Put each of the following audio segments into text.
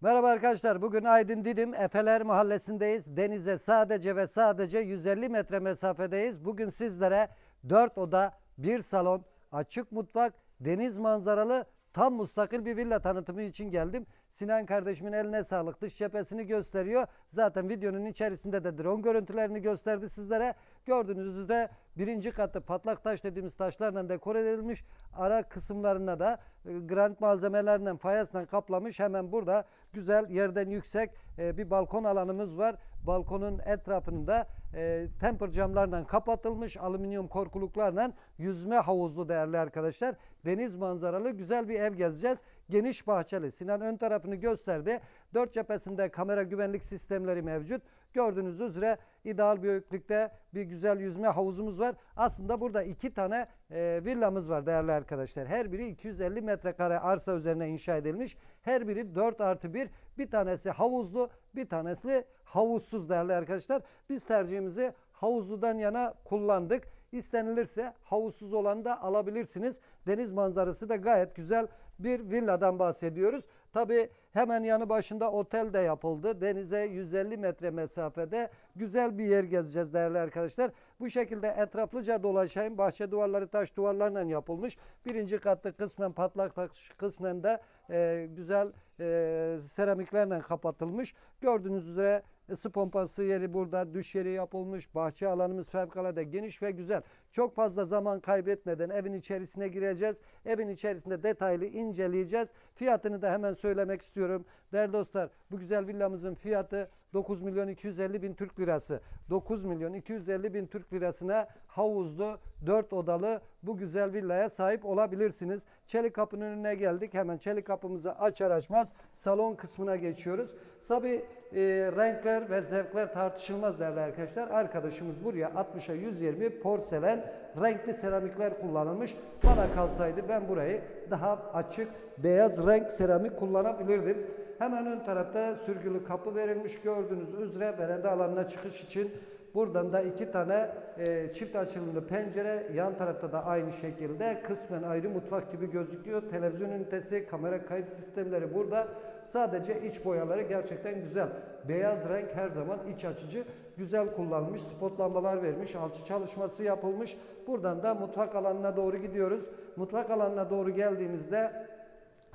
Merhaba arkadaşlar. Bugün Aydın Didim Efeler Mahallesi'ndeyiz. Denize sadece ve sadece 150 metre mesafedeyiz. Bugün sizlere 4 oda, 1 salon, açık mutfak, deniz manzaralı tam mustakil bir villa tanıtımı için geldim. Sinan kardeşimin eline sağlık. Dış cephesini gösteriyor. Zaten videonun içerisinde de drone görüntülerini gösterdi sizlere. Gördüğünüz üzere birinci katı patlak taş dediğimiz taşlarla dekore edilmiş. Ara kısımlarına da e, granit malzemelerle fayansla kaplamış. Hemen burada güzel yerden yüksek e, bir balkon alanımız var. Balkonun etrafında e, temper camlarla kapatılmış alüminyum korkuluklarla yüzme havuzlu değerli arkadaşlar. Deniz manzaralı güzel bir ev gezeceğiz. Geniş bahçeli. Sinan ön tarafını gösterdi. Dört cephesinde kamera güvenlik sistemleri mevcut. Gördüğünüz üzere ideal büyüklükte bir güzel yüzme havuzumuz var. Aslında burada iki tane e, villamız var değerli arkadaşlar. Her biri 250 metrekare arsa üzerine inşa edilmiş. Her biri 4 artı 1. Bir tanesi havuzlu, bir tanesi havuzsuz değerli arkadaşlar. Biz tercihimizi havuzludan yana kullandık. İstenilirse havuzsuz olanı da alabilirsiniz. Deniz manzarası da gayet güzel bir villadan bahsediyoruz. Tabi hemen yanı başında otel de yapıldı. Denize 150 metre mesafede güzel bir yer gezeceğiz değerli arkadaşlar. Bu şekilde etraflıca dolaşayım. Bahçe duvarları taş duvarlarla yapılmış. Birinci katta kısmen patlak taş kısmen de e, güzel e, seramiklerle kapatılmış. Gördüğünüz üzere ısı pompası yeri burada, düş yeri yapılmış. Bahçe alanımız fevkalade geniş ve güzel. Çok fazla zaman kaybetmeden evin içerisine gireceğiz. Evin içerisinde detaylı inceleyeceğiz. Fiyatını da hemen söylemek istiyorum. Değerli dostlar bu güzel villamızın fiyatı 9 milyon 250 bin Türk lirası. 9 milyon 250 bin Türk lirasına havuzlu 4 odalı bu güzel villaya sahip olabilirsiniz. Çelik kapının önüne geldik. Hemen çelik kapımızı açar açmaz salon kısmına geçiyoruz. Tabi e, renkler ve zevkler tartışılmaz değerli arkadaşlar. Arkadaşımız buraya 60'a 120 porselen renkli seramikler kullanılmış. Bana kalsaydı ben burayı daha açık beyaz renk seramik kullanabilirdim. Hemen ön tarafta sürgülü kapı verilmiş gördüğünüz üzere veranda alanına çıkış için Buradan da iki tane e, çift açılımlı pencere, yan tarafta da aynı şekilde kısmen ayrı mutfak gibi gözüküyor. Televizyon ünitesi, kamera kayıt sistemleri burada. Sadece iç boyaları gerçekten güzel. Beyaz renk her zaman iç açıcı. Güzel kullanılmış. Spot lambalar vermiş. Alçı çalışması yapılmış. Buradan da mutfak alanına doğru gidiyoruz. Mutfak alanına doğru geldiğimizde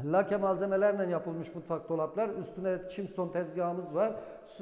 Lake malzemelerle yapılmış mutfak dolaplar. Üstüne çimston tezgahımız var.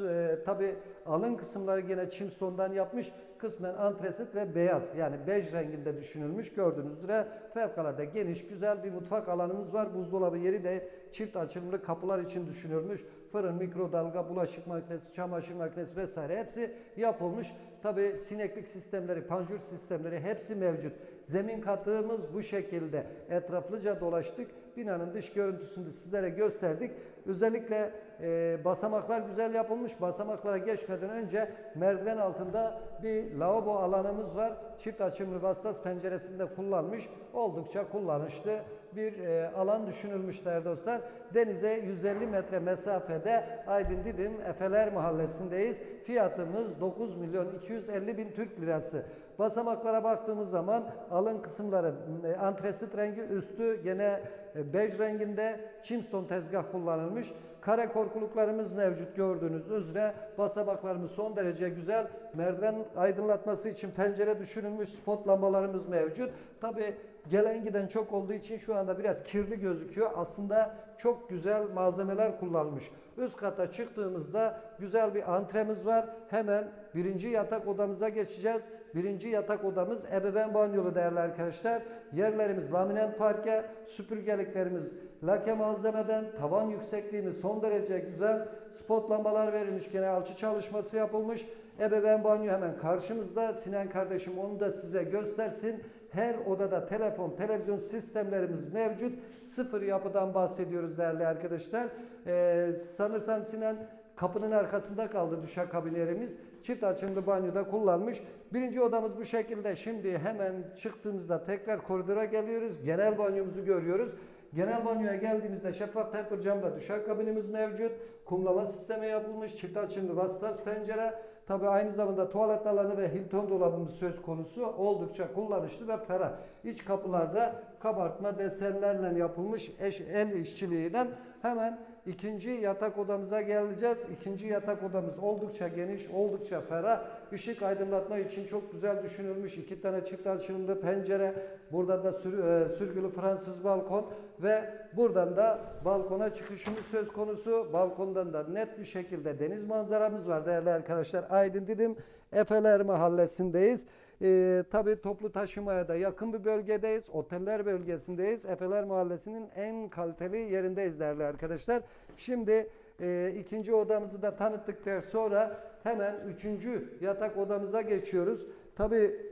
E, Tabi alın kısımları yine çimstondan yapmış. Kısmen antresit ve beyaz yani bej renginde düşünülmüş. Gördüğünüz üzere fevkalade geniş güzel bir mutfak alanımız var. Buzdolabı yeri de çift açılımlı kapılar için düşünülmüş. Fırın, mikrodalga, bulaşık makinesi, çamaşır makinesi vesaire hepsi yapılmış. Tabi sineklik sistemleri, panjur sistemleri hepsi mevcut. Zemin katığımız bu şekilde etraflıca dolaştık. Binanın dış görüntüsünü sizlere gösterdik. Özellikle e, basamaklar güzel yapılmış. Basamaklara geçmeden önce merdiven altında bir lavabo alanımız var. Çift açımlı vasıtas penceresinde kullanmış. Oldukça kullanışlı bir e, alan düşünülmüş değerli dostlar. Denize 150 metre mesafede Aydın Didim Efeler Mahallesi'ndeyiz. Fiyatımız 9 milyon 250 bin Türk lirası. Basamaklara baktığımız zaman alın kısımları e, antresit rengi üstü gene e, bej renginde çimston tezgah kullanılmış. Kare korkuluklarımız mevcut gördüğünüz üzere. Basamaklarımız son derece güzel. Merdiven aydınlatması için pencere düşünülmüş. Spot lambalarımız mevcut. Tabi gelen giden çok olduğu için şu anda biraz kirli gözüküyor. Aslında çok güzel malzemeler kullanılmış. Üst kata çıktığımızda güzel bir antremiz var. Hemen birinci yatak odamıza geçeceğiz. Birinci yatak odamız ebeveyn banyolu değerli arkadaşlar. Yerlerimiz laminat parke, süpürgeliklerimiz lake malzemeden, tavan yüksekliğimiz son derece güzel. Spot lambalar verilmiş, gene alçı çalışması yapılmış. Ebeveyn banyo hemen karşımızda. Sinan kardeşim onu da size göstersin. Her odada telefon, televizyon sistemlerimiz mevcut. Sıfır yapıdan bahsediyoruz değerli arkadaşlar. Ee, sanırsam Sinan kapının arkasında kaldı duşakabinlerimiz. Çift açımlı banyoda kullanmış. Birinci odamız bu şekilde. Şimdi hemen çıktığımızda tekrar koridora geliyoruz. Genel banyomuzu görüyoruz. Genel banyoya geldiğimizde şeffaf temper camda duşakabinimiz mevcut. Kumlama sistemi yapılmış. Çift açımlı vasıtas pencere. Tabi aynı zamanda tuvalet alanı ve Hilton dolabımız söz konusu. Oldukça kullanışlı ve ferah. İç kapılarda kabartma desenlerle yapılmış eş, el işçiliğiyle hemen ikinci yatak odamıza geleceğiz. İkinci yatak odamız oldukça geniş, oldukça ferah. Işık aydınlatma için çok güzel düşünülmüş. İki tane çift açılımlı pencere. Burada da sür, e, sürgülü Fransız balkon ve buradan da balkona çıkışımız söz konusu. Balkondan da net bir şekilde deniz manzaramız var değerli arkadaşlar. Aydın Didim Efeler Mahallesi'ndeyiz. Ee, tabii toplu taşımaya da yakın bir bölgedeyiz. Oteller bölgesindeyiz. Efeler Mahallesi'nin en kaliteli yerindeyiz değerli arkadaşlar. Şimdi e, ikinci odamızı da tanıttıktan sonra hemen üçüncü yatak odamıza geçiyoruz. Tabii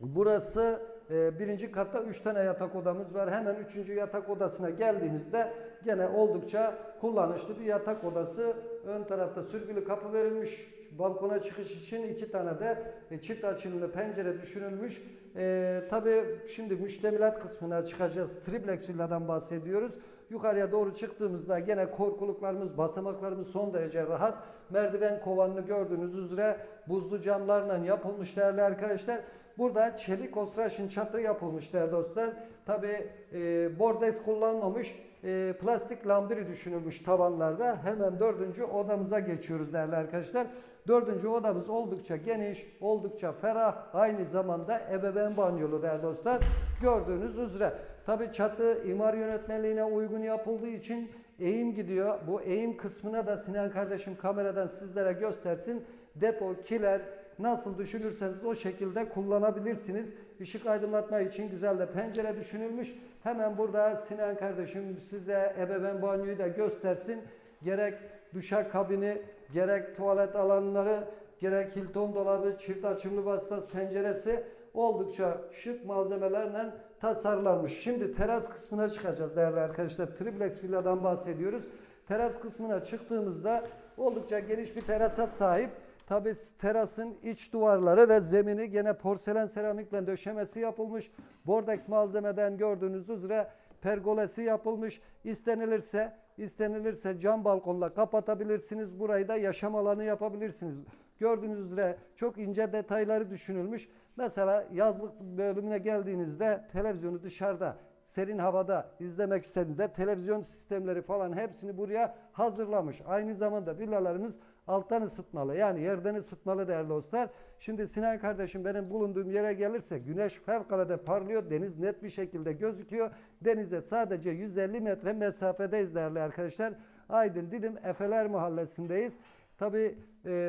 Burası e, birinci katta üç tane yatak odamız var. Hemen üçüncü yatak odasına geldiğimizde gene oldukça kullanışlı bir yatak odası. Ön tarafta sürgülü kapı verilmiş. Balkona çıkış için iki tane de e, çift açımlı pencere düşünülmüş. E, tabii şimdi müştemilat kısmına çıkacağız. Triplex villadan bahsediyoruz. Yukarıya doğru çıktığımızda gene korkuluklarımız, basamaklarımız son derece rahat. Merdiven kovanını gördüğünüz üzere buzlu camlarla yapılmış değerli arkadaşlar. Burada çelik osraşın çatı yapılmış değerli dostlar. Tabi e, bordex kullanmamış. e, plastik lambiri düşünülmüş tavanlarda. Hemen dördüncü odamıza geçiyoruz değerli arkadaşlar. Dördüncü odamız oldukça geniş, oldukça ferah, aynı zamanda ebeveyn banyolu değerli dostlar. Gördüğünüz üzere. Tabi çatı imar yönetmeliğine uygun yapıldığı için eğim gidiyor. Bu eğim kısmına da Sinan kardeşim kameradan sizlere göstersin. Depo, kiler, nasıl düşünürseniz o şekilde kullanabilirsiniz. Işık aydınlatma için güzel de pencere düşünülmüş. Hemen burada Sinan kardeşim size ebeveyn banyoyu da göstersin. Gerek duşak kabini, gerek tuvalet alanları, gerek Hilton dolabı, çift açımlı vasıtası penceresi oldukça şık malzemelerle tasarlanmış. Şimdi teras kısmına çıkacağız değerli arkadaşlar. Triplex villadan bahsediyoruz. Teras kısmına çıktığımızda oldukça geniş bir terasa sahip. Tabi terasın iç duvarları ve zemini gene porselen seramikle döşemesi yapılmış. Bordex malzemeden gördüğünüz üzere pergolesi yapılmış. İstenilirse istenilirse cam balkonla kapatabilirsiniz. Burayı da yaşam alanı yapabilirsiniz. Gördüğünüz üzere çok ince detayları düşünülmüş. Mesela yazlık bölümüne geldiğinizde televizyonu dışarıda serin havada izlemek istediğinizde televizyon sistemleri falan hepsini buraya hazırlamış. Aynı zamanda villalarımız alttan ısıtmalı yani yerden ısıtmalı değerli dostlar. Şimdi Sinan kardeşim benim bulunduğum yere gelirse güneş fevkalade parlıyor. Deniz net bir şekilde gözüküyor. Denize sadece 150 metre mesafedeyiz değerli arkadaşlar. Aydın Didim Efeler Mahallesi'ndeyiz. Tabi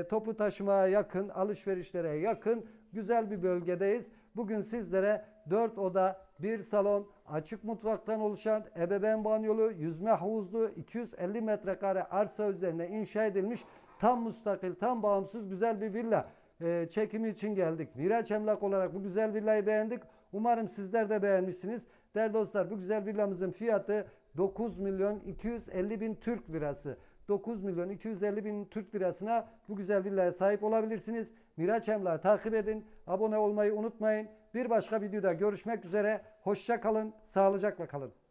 toplu taşımaya yakın, alışverişlere yakın güzel bir bölgedeyiz. Bugün sizlere 4 oda, 1 salon, açık mutfaktan oluşan ebeveyn banyolu, yüzme havuzlu 250 metrekare arsa üzerine inşa edilmiş tam müstakil, tam bağımsız güzel bir villa e, çekimi için geldik. Miraç Emlak olarak bu güzel villayı beğendik. Umarım sizler de beğenmişsiniz. Değerli dostlar bu güzel villamızın fiyatı 9 milyon 250 bin Türk lirası. 9 milyon 250 bin Türk lirasına bu güzel villaya sahip olabilirsiniz. Miraç Emlak'ı takip edin. Abone olmayı unutmayın. Bir başka videoda görüşmek üzere. Hoşça kalın. Sağlıcakla kalın.